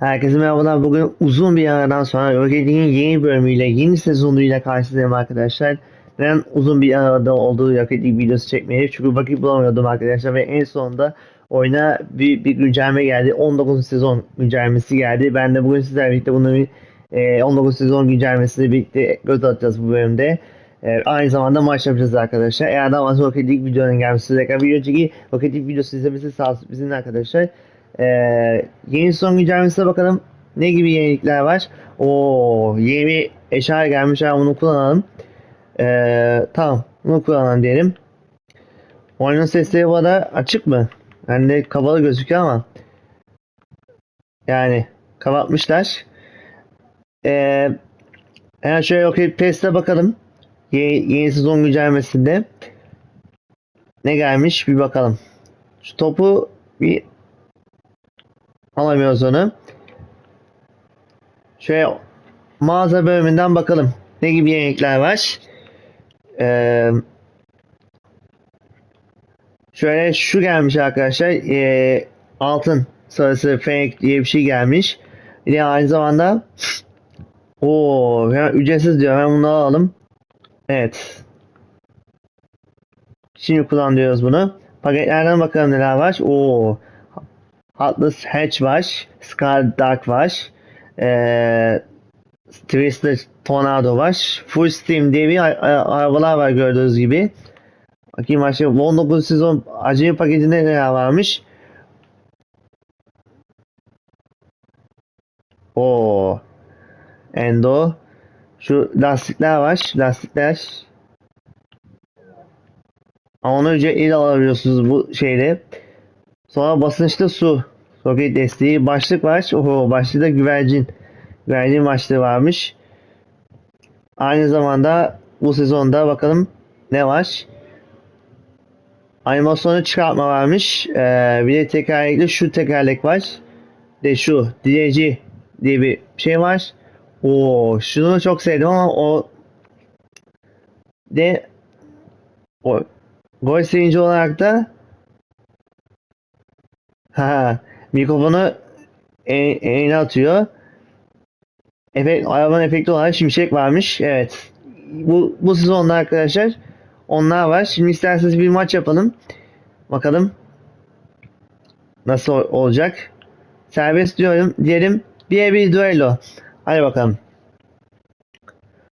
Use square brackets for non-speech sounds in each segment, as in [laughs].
Herkese merhabalar. Bugün uzun bir aradan sonra Rocket League'in yeni bölümüyle, yeni sezonuyla karşınızdayım arkadaşlar. Neden uzun bir arada olduğu Rocket League videosu çekmeye? Çünkü vakit bulamıyordum arkadaşlar ve en sonunda oyuna bir, bir güncelleme geldi. 19 sezon güncellemesi geldi. Ben de bugün sizlerle birlikte bunu bir e, 19 sezon güncellemesiyle birlikte göz atacağız bu bölümde. E, aynı zamanda maç yapacağız arkadaşlar. Eğer daha fazla Rocket League videoların gelmesi tekrar video çeki Rocket League videosu izlemesi sağ olsun bizimle arkadaşlar. Ee, yeni son güncellemesine bakalım. Ne gibi yenilikler var? Oo, yeni bir eşya gelmiş. Ha, bunu kullanalım. Ee, tamam. Bunu kullanalım diyelim. Oyunun sesleri bu arada açık mı? Yani de kapalı gözüküyor ama. Yani kapatmışlar. Ee, hemen şöyle Rocket Pass'e bakalım. Yeni, yeni sezon güncellemesinde. Ne gelmiş bir bakalım. Şu topu bir Alamıyoruz onu. Şöyle mağaza bölümünden bakalım. Ne gibi yenilikler var? Ee, şöyle şu gelmiş arkadaşlar. Ee, altın sarısı fake diye bir şey gelmiş. Bir de aynı zamanda [laughs] o ücretsiz diyor. Hemen bunu alalım. Evet. Şimdi kullan diyoruz bunu. Paketlerden bakalım neler var. Oo. Atlas Hatch var. Scar Dark var. Ee, Tornado var. Full Steam diye bir a- a- arabalar var gördüğünüz gibi. Bakayım başka 19 sezon acı paketinde neler varmış. O Endo. Şu lastikler var. Lastikler. Ama onu ücretli alabiliyorsunuz bu şeyle. Sonra basınçlı su. Soket desteği. Başlık var. Oho başlıkta güvercin. Güvercin başlığı varmış. Aynı zamanda bu sezonda bakalım ne var. Animasyonu çıkartma varmış. Ee, bir de tekerlekli şu tekerlek var. De şu dileci diye bir şey var. Oo, şunu çok sevdim ama o de o gol sevinci olarak da Ha, mikrofonu e- atıyor. Efekt, arabanın efekti olarak şimşek varmış. Evet. Bu, bu sezonda arkadaşlar onlar var. Şimdi isterseniz bir maç yapalım. Bakalım nasıl ol- olacak. Serbest diyorum. Diyelim bir bir duello. Hadi bakalım.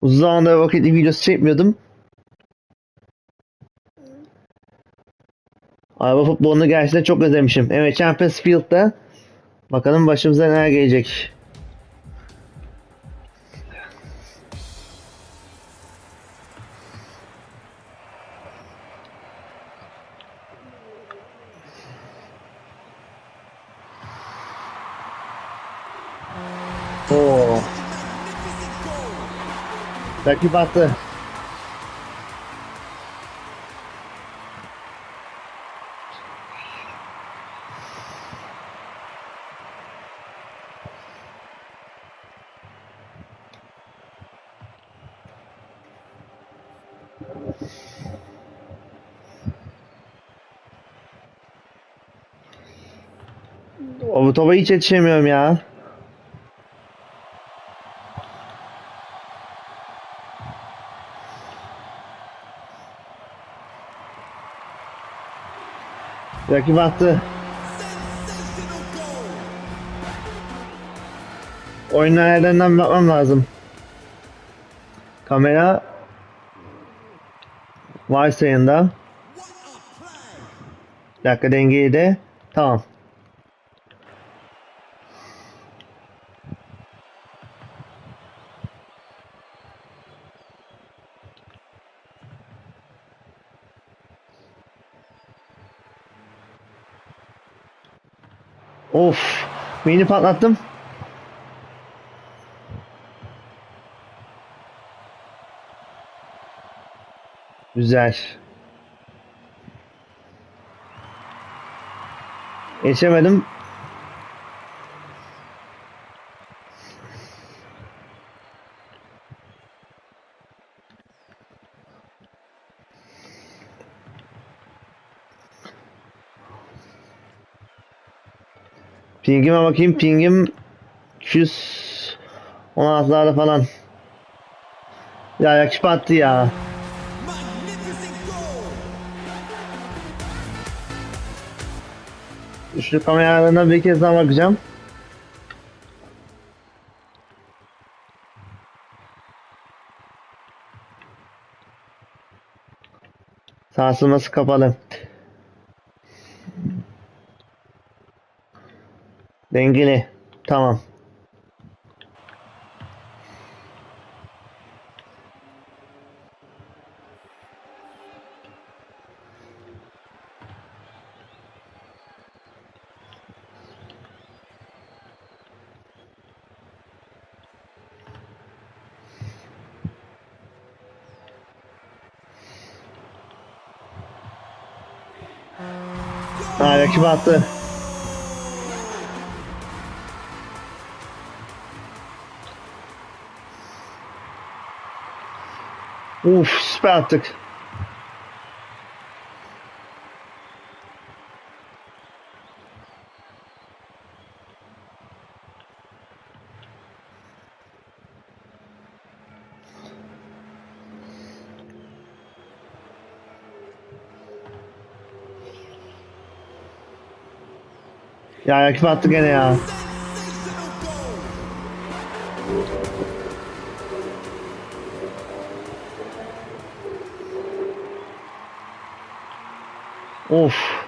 Uzun zamandır Rocket League videosu çekmiyordum. Araba futbolunu gerçekten çok özlemişim. Evet Champions Field'da bakalım başımıza neler gelecek. Oo. Rakip attı. O topa hiç yetişemiyorum ya. Rakip attı. Oyunun ayarlarından bakmam lazım. Kamera varsayında. Bir dakika dengeyi de. Tamam. Of. Beni patlattım. Güzel. Geçemedim. Pingime bakayım. Pingim 16'larda falan. Ya yakışıp attı ya. Şu kameralarına bir kez daha bakacağım. Sarsılması kapalı. Dengeli. Tamam. Ha rakip attı. Uf süper attık. Ya rakip attı gene ya. Of.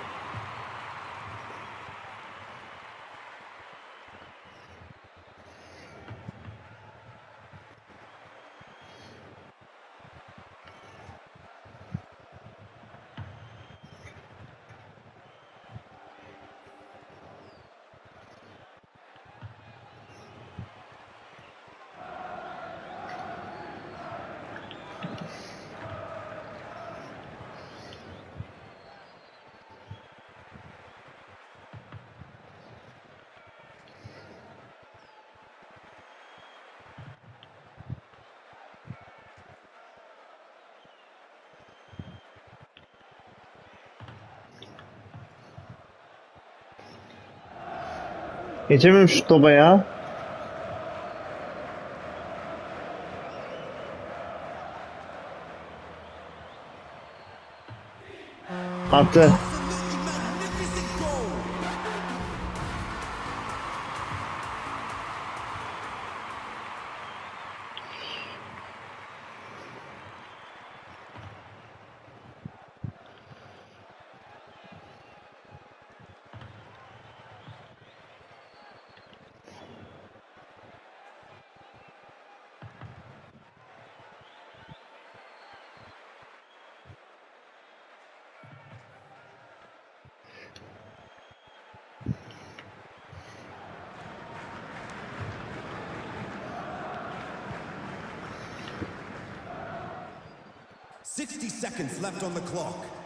Geçemiyorum şu topa ya. Attı. 60 seconds left on the clock.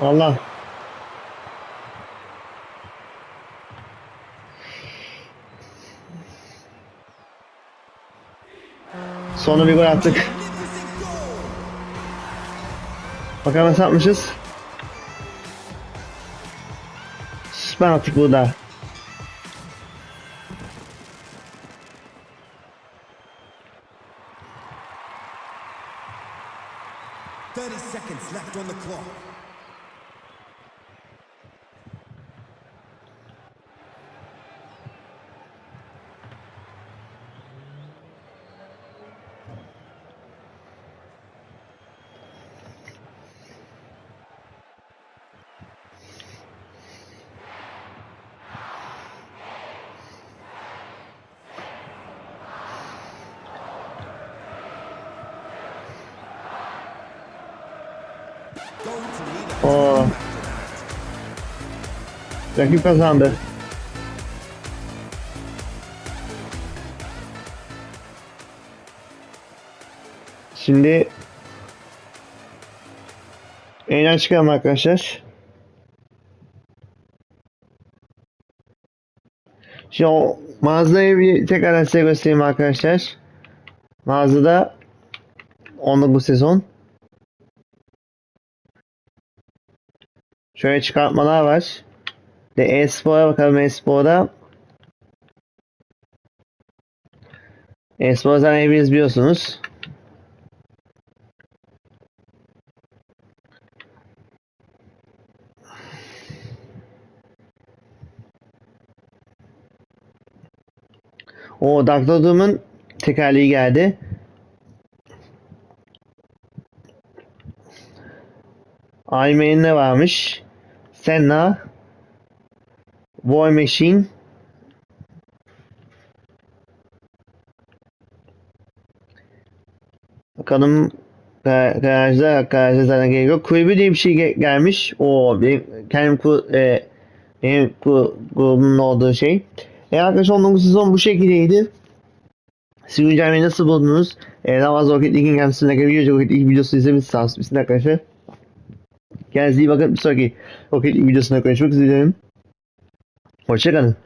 Allah. Sonra bir gol attık. Bakalım nasıl atmışız. Süper attık burada. Oo. after that. Rakip kazandı. Şimdi Eğlen çıkalım arkadaşlar. Şimdi o mağazayı bir tekrar size göstereyim arkadaşlar. Mağazada 19 sezon. Şöyle çıkartmalar var. De e-spora bakalım e-sporda. E-spor zaten hepiniz biliyorsunuz. O Dr. Doom'un tekerleği geldi. Iron ne varmış? Senna War Machine Bakalım ga- garajda garajda zaten gerek yok. Kulübü diye bir şey ge- gelmiş. O benim kendim ku, e, benim ku, grubumun olduğu şey. E arkadaşlar 19 sezon bu şekildeydi. Siz güncellemeyi nasıl buldunuz? E, daha fazla Rocket League'in kendisine video Rocket League videosu izlemişsiniz arkadaşlar? Kendinize iyi bakın. Bir sonraki League videosunda görüşmek üzere. Hoşçakalın.